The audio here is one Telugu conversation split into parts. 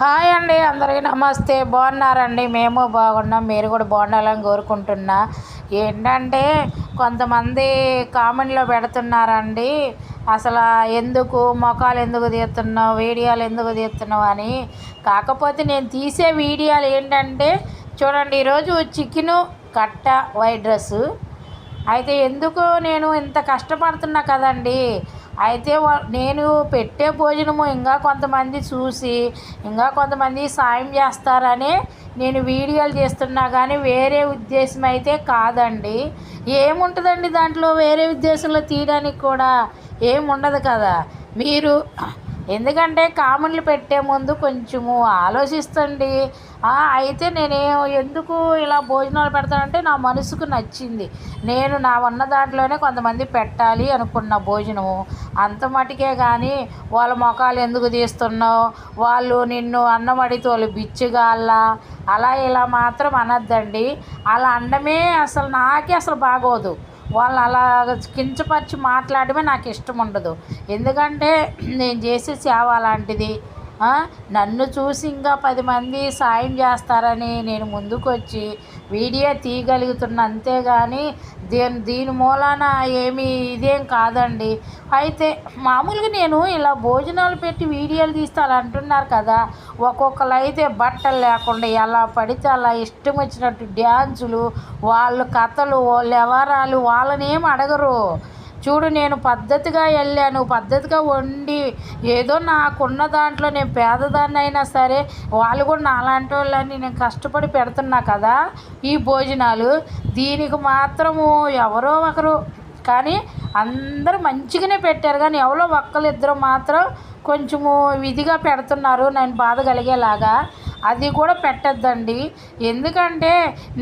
హాయ్ అండి అందరికీ నమస్తే. బాగున్నారండి? మేము బాగున్నాం. మీరు కూడా బాగుండాలని కోరుకుంటున్నా. ఏంటంటే కొంతమంది కామెంట్లో పెడుతున్నారండి. అసలు ఎందుకు మొఖాలు ఎందుకు తీస్తున్నావు వీడియోలు ఎందుకు తీస్తున్నావు అని. కాకపోతే నేను తీసే వీడియోలు ఏంటంటే చూడండి ఈరోజు చికెను కట్ట వైట్ డ్రెస్సు అయితే ఎందుకు నేను ఇంత కష్టపడుతున్నా కదండి? అయితే నేను పెట్టే భోజనము ఇంకా కొంతమంది చూసి ఇంకా కొంతమంది సాయం చేస్తారని నేను వీడియోలు చేస్తున్నా కానీ వేరే ఉద్దేశం అయితే కాదండి. ఏముంటుందండి దాంట్లో వేరే ఉద్దేశంలో తీయడానికి కూడా? ఏముండదు కదా. మీరు ఎందుకంటే కామెంట్లు పెట్టే ముందు కొంచెము ఆలోచిస్తండి. అయితే నేనే ఎందుకు ఇలా భోజనాలు పెడతానంటే నా మనసుకు నచ్చింది. నేను నా ఉన్న దాంట్లోనే కొంతమంది పెట్టాలి అనుకున్న భోజనము. అంత మటుకే కానీ వాళ్ళ మొఖాలు ఎందుకు తీస్తున్నావు? వాళ్ళు నిన్ను అన్నం అడిగితే వాళ్ళు బిచ్చిగాళ్ళ అలా ఇలా మాత్రం అనద్దండి. అలా అండమే అసలు నాకే అసలు బాగోదు. వాళ్ళు అలా కించపరిచి మాట్లాడమే నాకు ఇష్టం ఉండదు. ఎందుకంటే నేను చేసే సేవ అలాంటిది నన్ను చూసి ఇంకా పది మంది సాయం చేస్తారని నేను ముందుకొచ్చి వీడియో తీయగలుగుతున్నా అంతేగాని దీని దీని మూలాన ఏమి ఇదేం కాదండి. అయితే మామూలుగా నేను ఇలా భోజనాలు పెట్టి వీడియోలు తీస్తాను అంటున్నారు కదా. ఒక్కొక్కరు అయితే బట్టలు లేకుండా ఎలా పడితే అలా ఇష్టం వచ్చినట్టు డ్యాన్సులు వాళ్ళ కథలు వాళ్ళ వ్యవహారాలు వాళ్ళని ఏం అడగరు. చూడు నేను పద్ధతిగా వెళ్ళాను. పద్ధతిగా వండి ఏదో నాకున్న దాంట్లో నేను పేదదాన్ని అయినా సరే వాళ్ళు కూడా నాలాంటి వాళ్ళని నేను కష్టపడి పెడుతున్నా కదా ఈ భోజనాలు. దీనికి మాత్రము ఎవరో ఒకరు. కానీ అందరూ మంచిగానే పెట్టారు. కానీ ఎవరో ఒక్కరిద్దరు మాత్రం కొంచెము విధిగా పెడుతున్నారు. నేను బాధ కలిగేలాగా అది కూడా పెట్టద్దండి. ఎందుకంటే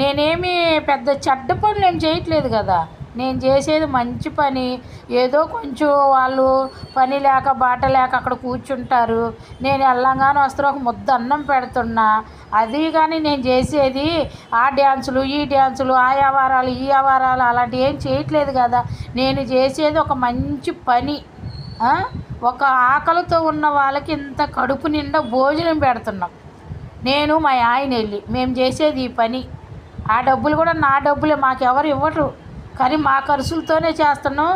నేనేమి పెద్ద చెడ్డ పనులు ఏం చేయట్లేదు కదా. నేను చేసేది మంచి పని. ఏదో కొంచెం వాళ్ళు పని లేక బాట లేక అక్కడ కూర్చుంటారు. నేను వెళ్ళంగానే వస్తారు ఒక ముద్ద అన్నం పెడుతున్నా. అది కానీ నేను చేసేది ఆ డ్యాన్సులు ఈ డ్యాన్సులు ఆ వ్యవహారాలు ఈ వ్యవహారాలు అలాంటివి ఏం చేయట్లేదు కదా. నేను చేసేది ఒక మంచి పని. ఒక ఆకలితో ఉన్న వాళ్ళకి ఇంత కడుపు నిండా భోజనం పెడుతున్నాం. నేను మా ఆయన వెళ్ళి మేము చేసేది ఈ పని. ఆ డబ్బులు కూడా నా డబ్బులే మాకెవరు ఇవ్వరు. కానీ మా ఖర్చులతోనే చేస్తున్నాం.